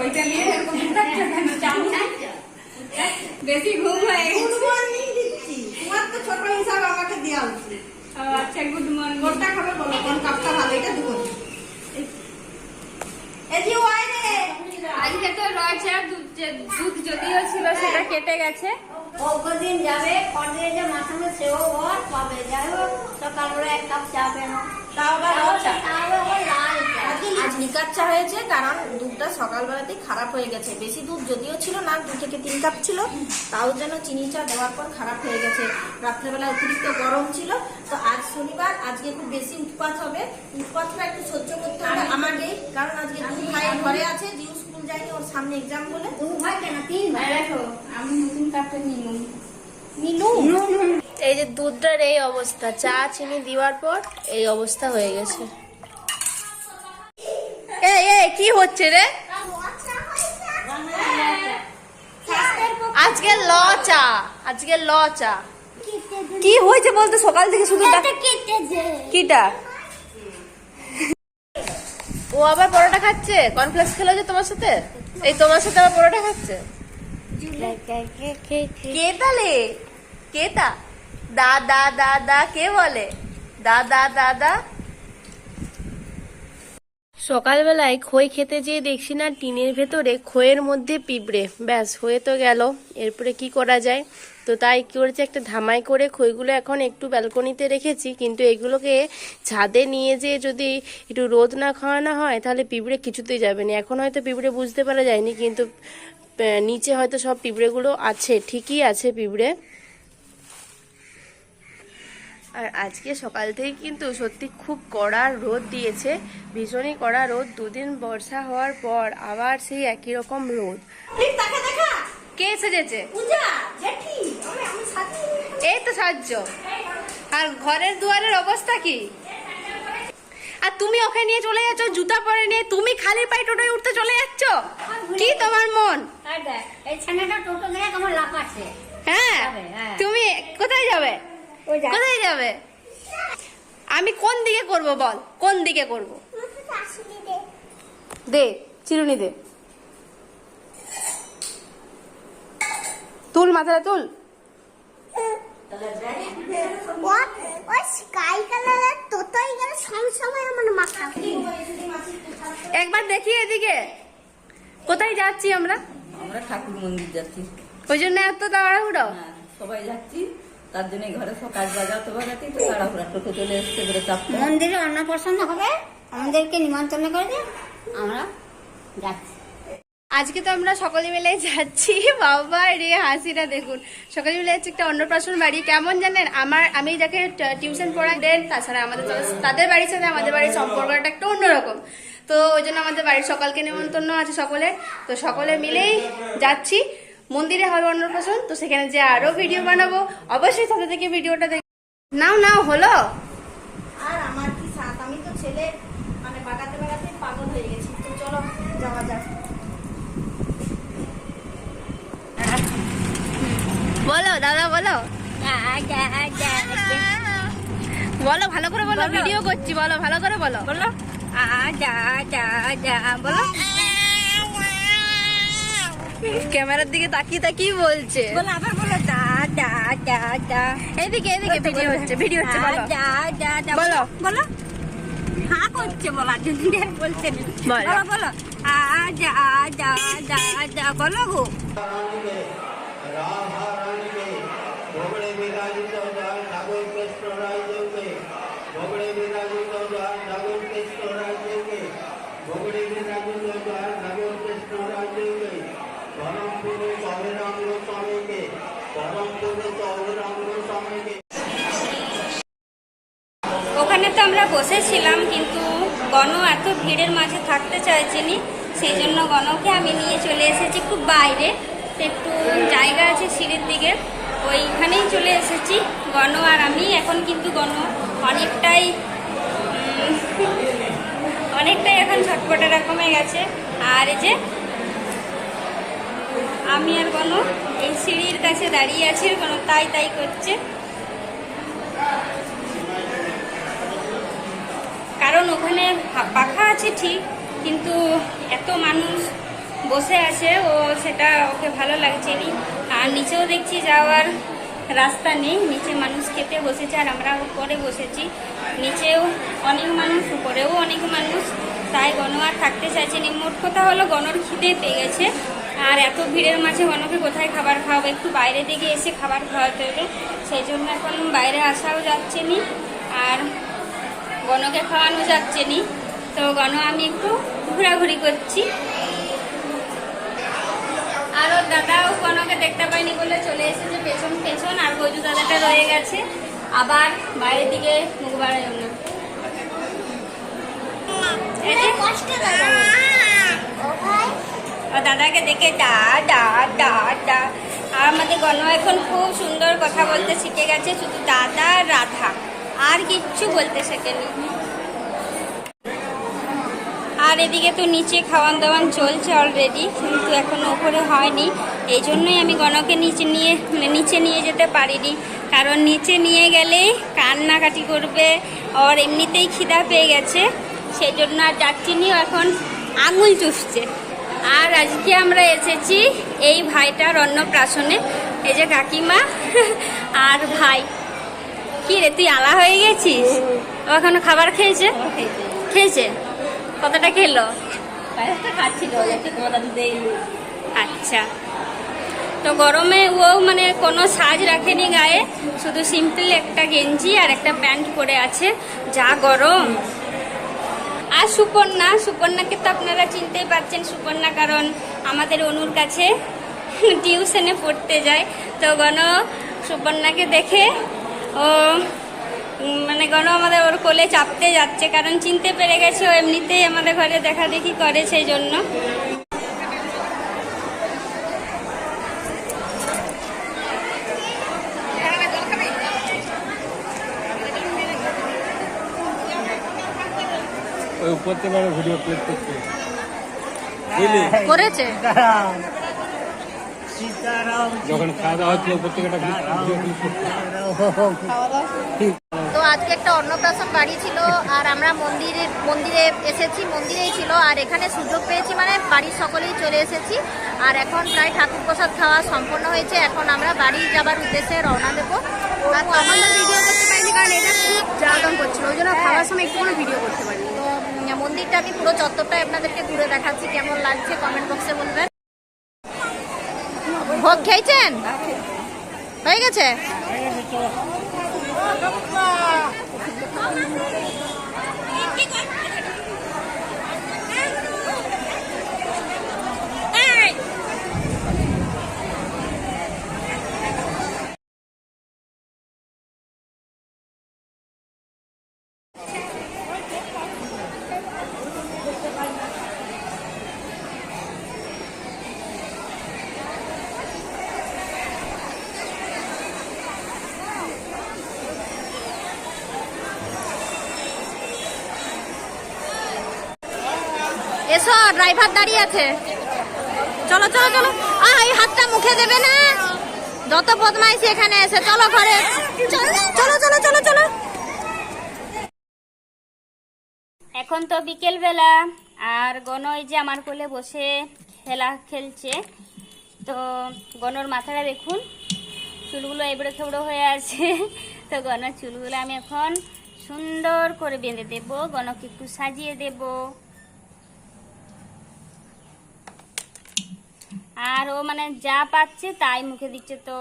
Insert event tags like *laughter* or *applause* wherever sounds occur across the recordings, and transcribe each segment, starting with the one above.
ওইটা নিয়ে এরকম কেন? চামচ? বেশি ঘুম হয়ে। গুড মর্নিং দিচ্ছি। তোমার তো ছোট হিসাবে আমাকে দেওয়া উচিত। আচ্ছা গুড মর্নিং কোনটা খাবে বলো? কোন কাপটা ভালো এটা দিব এই যে ওয়াই রে। আজকে তো রয়েছে দুধ যে- দুধ যদিও ছিল সেটা কেটে গেছে। কদিন যাবে পরে যে মাথানো সেও ঘর পাবে যাই হোক সকালবেলা এক কাপ চা পেন তাও আবার চা। লাল চা আজ লিকার চা হয়েছে কারণ দুধটা সকালবেলাতেই খারাপ হয়ে গেছে। বেশি দুধ যদিও ছিল না দু থেকে তিন কাপ ছিল তাও যেন চিনি চা দেওয়ার পর খারাপ হয়ে গেছে। রাত্রেবেলা অতিরিক্ত গরম ছিল তো আজ শনিবার আজকে খুব বেশি উৎপাত হবে। উৎপাতটা একটু সহ্য করতে হবে আমাকে কারণ আজকে দুই ভাই ঘরে আছে জিউ স্কুল যায়নি ওর সামনে এক্সাম বলে। দু ভাই কেন? তিন ভাই আমি নতুন কাপটা নিলাম। এই যে দুধটার এই অবস্থা চা চিনি দেওয়ার পর এই অবস্থা হয়ে গেছে। এই এই কি হচ্ছে রে? আজকে ল চা, আজকে ল চা। কি হয়েছে বলতে? সকাল থেকে শুধু কিটা? ও আবার পরোটা খাচ্ছে? কর্নফ্লেক্স খেলো যে তোমার সাথে? এই তোমার সাথে আবার পরোটা খাচ্ছে? কে তালে? কে তা? দা দা দা দা, কে বলে? দা দা দা দা সকালবেলায় খই খেতে যেয়ে দেখছি না টিনের ভেতরে খইয়ের মধ্যে পিঁপড়ে। ব্যাস, হয়ে তো গেল। এরপরে কি করা যায়? তো তাই কি করেছি, একটা ধামাই করে খইগুলো এখন একটু ব্যালকনিতে রেখেছি, কিন্তু এগুলোকে ছাদে নিয়ে যেয়ে যদি একটু রোদ না খাওয়ানো হয়, তাহলে পিঁপড়ে কিছুতেই যাবে না। এখন হয়তো পিঁপড়ে বুঝতে পারা যায়নি, কিন্তু নিচে হয়তো সব পিঁপড়েগুলো আছে, ঠিকই আছে পিঁপড়ে। আর আজকে সকাল থেকে কিন্তু সত্যি খুব কড়া রোদ দিয়েছে ভীষণই কড়া রোদ। দুদিন বর্ষা হওয়ার পর আবার সেই একই রকম রোদ। কে সেজেছে? সাথে এই তো সাহায্য। আর ঘরের দুয়ারের অবস্থা কি? আর তুমি ওকে নিয়ে চলে যাচ্ছ জুতা পরে নিয়ে। তুমি খালি পায়ে টোটোয় উঠতে চলে যাচ্ছ? কি তোমার মন? হ্যাঁ? হ্যাঁ। তুমি কোথায় যাবে? কোথায় যাবে? আমি কোন দিকে করব বল? কোন দিকে করব? দে চিরুনি দে। তুল মাথাটা তুল। একবার দেখি এদিকে। কোথায় যাচ্ছি আমরা? আমরা ঠাকুর মন্দির যাচ্ছি। ওই জন্য এত তাড়াহুড়ো? হ্যাঁ, সবাই যাচ্ছি। তার জন্য ঘরে সব কাজ বাজাতে তো তাড়াহুড়া টোটো চলে এসছে বলে চাপতে মন্দিরে অন্নপ্রাশন হবে? আমাদেরকে নিমন্ত্রণ করে দে আমরা যাচ্ছি। আজকে তো আমরা সকলে মিলে যাচ্ছি। *laughs* বাবা রে হাসিটা দেখুন। সকলে মিলে যাচ্ছি একটা অন্নপ্রাশন বাড়ি। কেমন জানেন আমার আমি যাকে টিউশন পড়াই দেন তাছাড়া আমাদের তাদের বাড়ির সাথে আমাদের বাড়ির সম্পর্কটা একটা অন্যরকম। তো ওই জন্য আমাদের বাড়ির সকালকে নিমন্ত্রণ আছে সকলে তো সকলে মিলেই যাচ্ছি। মন্দিরে হবে অন্নপ্রাশন তো সেখানে যে আরও ভিডিও বানাবো অবশ্যই সাথে থেকে ভিডিওটা দেখ নাও নাও হলো। আর আমার কি সাথ? আমি তো ছেলে মানে বাগাতে বাগাতে পাগল হয়ে গেছি। তো চলো যাওয়া যাক। বলো দাদা বলো। বলো ভালো করে বলো ভিডিও করছি বলো ভালো করে বলো। বলো। আ যা যা যা বলো। ক্যামেরার দিকে তাকিয়ে তাকিয়ে বলছে। আবার বলো এদিকে এদিকে ভিডিও হচ্ছে ভিডিও হচ্ছে বলো। বলো। বলো। বলছে বলো। বলো। আ যা যা যা যা। বলো গো। ওখানে তো আমরা বসেছিলাম, কিন্তু গণ এত ভিড়ের মাঝে থাকতে চাইছিনি, সেই জন্য গণকে আমি নিয়ে চলে এসেছি খুব বাইরে, একটু জায়গা আছে সিঁড়ির দিকে, ওইখানেই চলে এসেছি, গণ আর আমি, এখন কিন্তু গণ অনেকটাই অনেকটাই এখন ছটপটে রকমে গেছে, আর যে আমি আর গণ এই সিঁড়ির কাছে দাঁড়িয়ে আছি, কোনো তাই তাই করছে। কারণ ওখানে পাখা আছে ঠিক, কিন্তু এত মানুষ বসে আছে, ও সেটা ওকে ভালো লাগছে নি। আর নিচেও দেখছি যাওয়ার রাস্তা নেই, নিচে মানুষ খেতে বসেছে আর আমরা উপরে বসেছি। নিচেও অনেক মানুষ, উপরেও অনেক মানুষ, তাই গণ আর থাকতে চাইছে নি। মোট কথা হলো গণর খিদে পেয়ে গেছে। আর এত ভিড়ের মাঝে গণকে কোথায় খাবার খাওয়াবো? একটু বাইরে দিকে এসে খাবার খাওয়াতে হবে সেই জন্য এখন বাইরে আসাও যাচ্ছে নি, আর গণকে খাওয়ানো যাচ্ছে নি। তো গণ, আমি একটু ঘোরাঘুরি করছি। আর ওর দাদাও গণকে দেখতে পাইনি বলে চলে এসেছে পেছন পেছন, আর বৈজু দাদাটা রয়ে গেছে। আবার বাইরের দিকে মুখ বাড়ার জন্য। কষ্ট ও দাদাকে দেখে ডা ডা ডা ডা আর আমাদের গণ এখন খুব সুন্দর কথা বলতে শিখে গেছে শুধু দাদা রাধা। আর কিচ্ছু বলতে শেখেনি। আর এদিকে তো নিচে খাওয়ান দাওয়ান চলছে অলরেডি কিন্তু এখনও উপরে হয়নি। এই জন্যই আমি গণকে নিচে নিয়ে মানে নিচে নিয়ে যেতে পারিনি। কারণ নিচে নিয়ে গেলে কান্নাকাটি করবে আর এমনিতেই খিদা পেয়ে গেছে। সেই জন্য আর যাচ্ছি নি, ও এখন আঙুল চুষছে। আর আজকে আমরা এসেছি এই ভাইটার অন্নপ্রাশনে। এই যে কাকিমা আর ভাই। কি রে, তুই আলা হয়ে গেছিস? ও খাবার খেয়েছে? খেয়েছে? কতটা খেলো? আচ্ছা। তো গরমে ও মানে কোনো সাজ রাখেনি গায়ে। শুধু সিম্পল একটা গেঞ্জি আর একটা প্যান্ট পরে আছে। যা গরম। আর সুপর্ণা সুপর্ণাকে তো আপনারা চিনতেই পারছেন সুপর্ণা কারণ আমাদের অনুর কাছে টিউশনে পড়তে যায়। তো গণ সুপর্ণাকে দেখে ও মানে গণ আমাদের ওর কোলে চাপতে যাচ্ছে, কারণ চিনতে পেরে গেছে, ও এমনিতেই আমাদের ঘরে দেখা দেখি করে সেই জন্য। ওই উপর থেকে আমি ভিডিও ক্লিক করছি। বুঝলি? করেছে? যখন খাওয়া দাওয়া হচ্ছিল উপর থেকে একটা ভিডিও ক্লিক করছি। তো আজকে একটা অন্নপ্রাশন বাড়ি ছিল আর আমরা মন্দিরে মন্দিরে এসেছি মন্দিরেই ছিল আর এখানে সুযোগ পেয়েছি মানে বাড়ির সকলেই চলে এসেছি। আর এখন প্রায় ঠাকুর প্রসাদ খাওয়া সম্পন্ন হয়েছে এখন আমরা বাড়ি যাবার উদ্দেশ্যে রওনা দেবো। আর তখন ভিডিও করতে পারিনি কারণ এটা খুব জ্বালাতন করছিল ওই জন্য খাওয়ার সময় একটু কোনো ভিডিও করতে পারিনি। উম, মন্দিরটা আমি পুরো চত্বরটাই আপনাদেরকে ঘুরে দেখাচ্ছি। কেমন লাগছে কমেন্ট বক্সে বলবেন। ভোগ খেয়েছেন? হয়ে গেছে? এসো ড্রাইভার দাঁড়িয়ে আছে। চলো চলো চলো। এই হাতটা মুখে দেবে না? যত বদমাইশি এখানে এসে, চলো ঘরে। চলো চলো চলো চলো এখন তো বিকেল বেলা আর এই যে আমার কোলে বসে খেলা খেলছে। তো গণর মাথাটা দেখুন, চুলগুলো এবড়ো খেবড়ো হয়ে আছে। তো গণর চুলগুলো আমি এখন সুন্দর করে বেঁধে দেবো, গণকে একটু সাজিয়ে দেব। আর ও মানে যা পাচ্ছে তাই মুখে দিচ্ছে। তো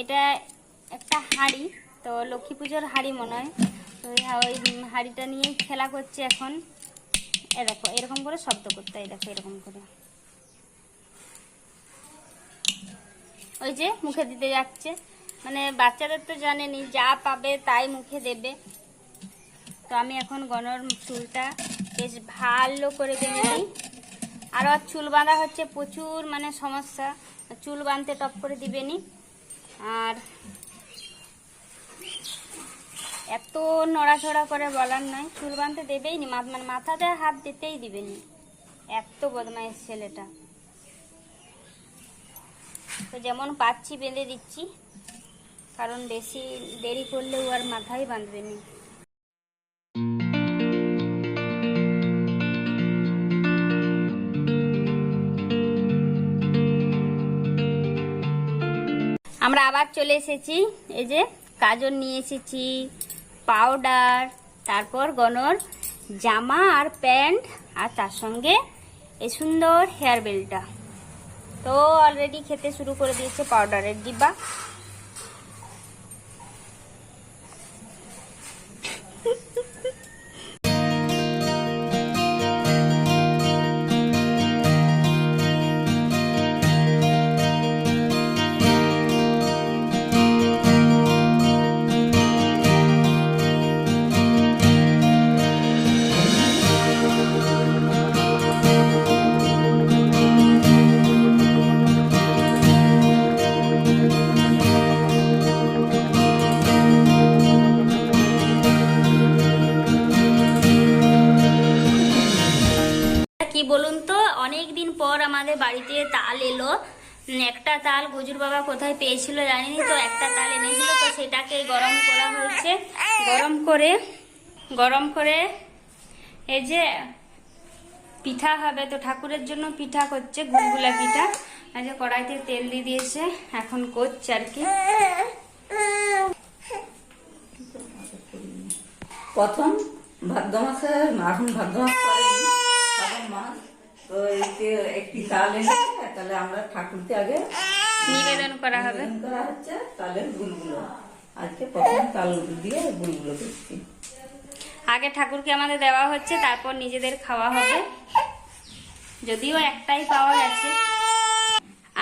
এটা একটা হাঁড়ি। তো লক্ষ্মী পুজোর হাঁড়ি মনে হয়। তো ওই হাঁড়িটা নিয়েই খেলা করছে এখন। এ দেখো, এরকম করে শব্দ করতে হয়, দেখো এরকম করে। ওই যে মুখে দিতে যাচ্ছে। মানে বাচ্চাদের তো জানেনি, যা পাবে তাই মুখে দেবে। তো আমি এখন গণর চুলটা বেশ ভালো করে বেঁধে দিই আর চুল বাঁধা হচ্ছে প্রচুর মানে সমস্যা। চুল বাঁধতে টপ করে দিবেনি। আর এত নড়াচড়া করে বলার নয়, চুল বাঁধতে দেবেই নি মানে মাথাতে হাত দিতেই দিবেনি। এত বদমাইশ ছেলেটা। তো যেমন পাচ্ছি, বেঁধে দিচ্ছি। কারণ বেশি দেরি করলেও আর মাথায় বাঁধবে না। আমরা আবার চলে এসেছি। এই যে কাজল নিয়ে এসেছি পাউডার তারপর গনর জামা আর প্যান্ট, আর তার সঙ্গে এই সুন্দর হেয়ার বেলটা তো অলরেডি খেতে শুরু করে দিয়েছে পাউডারের ডিব্বা। দিন পর আমাদের বাড়িতে তাল এলো। একটা তাল গুজুর বাবা কোথায় পেয়েছিল জানিনি তো, একটা তাল এনেছিল তো সেটাকে গরম করা হয়েছে। গরম করে গরম করে এই যে পিঠা হবে তো, ঠাকুরের জন্য পিঠা করছে গুলগুলা পিঠা। যে কড়াইতে তেল দিয়ে দিয়েছে, এখন করছে আর কি। প্রথম ভাদ্র মাসে এখন ভাদ্র মাস এতে একটি তাল এনে তাহলে আমরা ঠাকুরকে আগে নিবেদন করা হবে। করা হচ্ছে তালের গুলগুলো আজকে প্রথম তাল দিয়ে গুলগুলো করছি আগে ঠাকুরকে আমাদের দেওয়া হচ্ছে তারপর নিজেদের খাওয়া হবে। যদিও একটাই পাওয়া গেছে।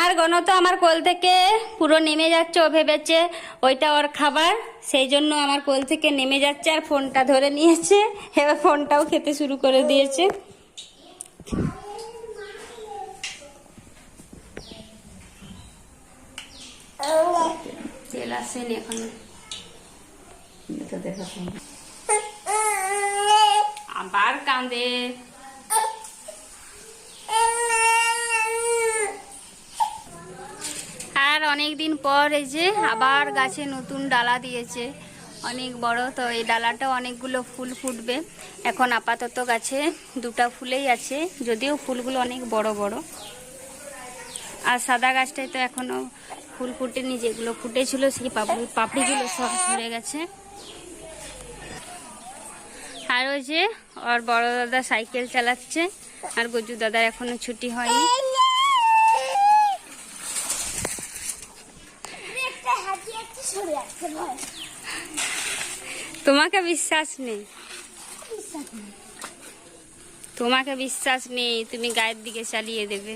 আর গণ তো আমার কোল থেকে পুরো নেমে যাচ্ছে ও ভেবেছে ওইটা ওর খাবার। সেই জন্য আমার কোল থেকে নেমে যাচ্ছে আর ফোনটা ধরে নিয়েছে। এবার ফোনটাও খেতে শুরু করে দিয়েছে। আবার কাঁদে আর অনেক দিন পর এই যে আবার গাছে নতুন ডালা দিয়েছে। অনেক বড়, তো এই ডালাটাও অনেকগুলো ফুল ফুটবে। এখন আপাতত গাছে দুটা ফুলেই আছে, যদিও ফুলগুলো অনেক বড় বড়। আর সাদা গাছটায় তো এখনও ফুল ফুটেনি যেগুলো ফুটেছিল সেই পাপড়ি পাপড়িগুলো সব ঝরে গেছে। আর ওই যে ওর বড় দাদা সাইকেল চালাচ্ছে, আর গজু দাদার এখনও ছুটি হয়নি। তোমাকে বিশ্বাস নেই। তোমাকে বিশ্বাস নেই, তুমি গায়ের দিকে চালিয়ে দেবে।